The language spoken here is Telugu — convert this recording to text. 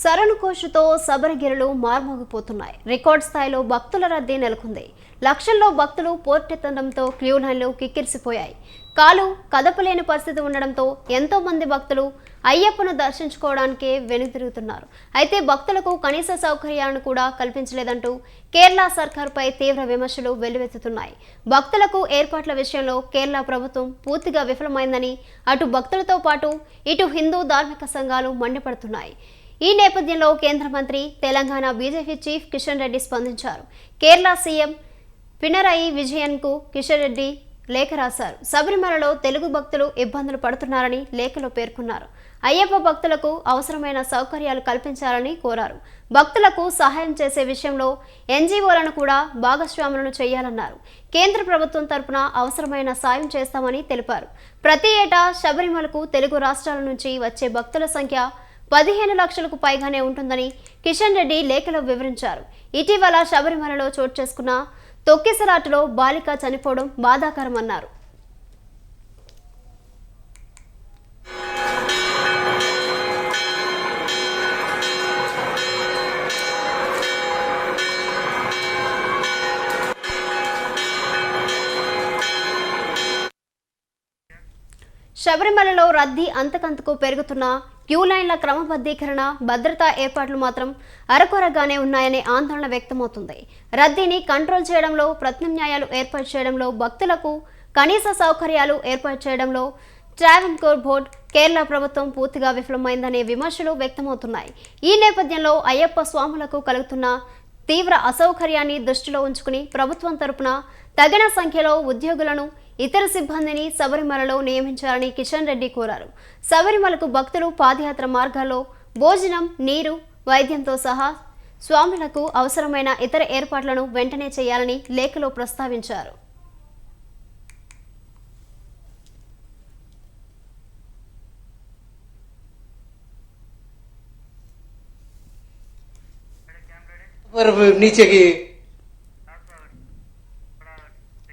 శరణుకోశతో శబరిగిరులు మార్మోగిపోతున్నాయి. రికార్డ్ స్థాయిలో భక్తుల రద్దీ నెలకొంది. లక్షల్లో భక్తులు పోర్టెత్తడంతో క్యూ లైన్లు కిక్కిరిసిపోయాయి. కాలు కదపలేని పరిస్థితి ఉండడంతో ఎంతో మంది భక్తులు అయ్యప్పను దర్శించుకోవడానికే వెనుతిరుగుతున్నారు అయితే భక్తులకు కనీస సౌకర్యాలను కూడా కల్పించలేదంటూ కేరళ సర్కార్పై తీవ్ర విమర్శలు వెల్లువెత్తుతున్నాయి. భక్తులకు ఏర్పాట్ల విషయంలో కేరళ ప్రభుత్వం పూర్తిగా విఫలమైందని అటు భక్తులతో పాటు ఇటు హిందూ ధార్మిక సంఘాలు మండిపడుతున్నాయి. ఈ నేపథ్యంలో కేంద్ర మంత్రి తెలంగాణ బీజేపీ చీఫ్ కిషన్ రెడ్డి స్పందించారు. కేరళ సీఎం పినరయి విజయన్కు కిషన్ రెడ్డి లేఖ రాశారు. శబరిమలలో తెలుగు భక్తులు ఇబ్బందులు పడుతున్నారని లేఖలో పేర్కొన్నారు. అయ్యప్ప భక్తులకు అవసరమైన సౌకర్యాలు కల్పించాలని కోరారు. భక్తులకు సహాయం చేసే విషయంలో ఎన్జీఓలను కూడా భాగస్వాములను చేయాలన్నారు. కేంద్ర ప్రభుత్వం తరపున అవసరమైన సాయం చేస్తామని తెలిపారు. ప్రతి ఏటా శబరిమలకు తెలుగు రాష్ట్రాల నుంచి వచ్చే భక్తుల సంఖ్య పదిహేను లక్షలకు పైగానే ఉంటుందని కిషన్ రెడ్డి లేఖలో వివరించారు. ఇటీవల శబరిమలలో చోటు చేసుకున్న తొక్కిసలాటలో బాలిక చనిపోవడం బాధాకరమన్నారు. శబరిమలలో రద్దీ అంతకంతకు పెరుగుతున్న క్యూ లైన్ల క్రమబద్ధీకరణ భద్రతా ఏర్పాట్లు మాత్రం అరకొరగానే ఉన్నాయనే ఆందోళన వ్యక్తమవుతుంది. రద్దీని కంట్రోల్ చేయడంలో ప్రత్యామ్నాయాలు ఏర్పాటు చేయడంలో భక్తులకు కనీస సౌకర్యాలు ఏర్పాటు చేయడంలో ట్రావెన్కోర్ బోర్డ్ కేరళ ప్రభుత్వం పూర్తిగా విఫలమైందనే విమర్శలు వ్యక్తమవుతున్నాయి. ఈ నేపథ్యంలో అయ్యప్ప స్వాములకు కలుగుతున్న తీవ్ర అసౌకర్యాన్ని దృష్టిలో ఉంచుకుని ప్రభుత్వం తరపున తగిన సంఖ్యలో ఉద్యోగులను ఇతర సిబ్బందిని శబరిమలలో నియమించాలని కిషన్ రెడ్డి కోరారు శబరిమలకు భక్తులు పాదయాత్ర మార్గాల్లో భోజనం నీరు వైద్యంతో సహా స్వాములకు అవసరమైన ఇతర ఏర్పాట్లను వెంటనే చేయాలని లేఖలో ప్రస్తావించారు पर नीचे की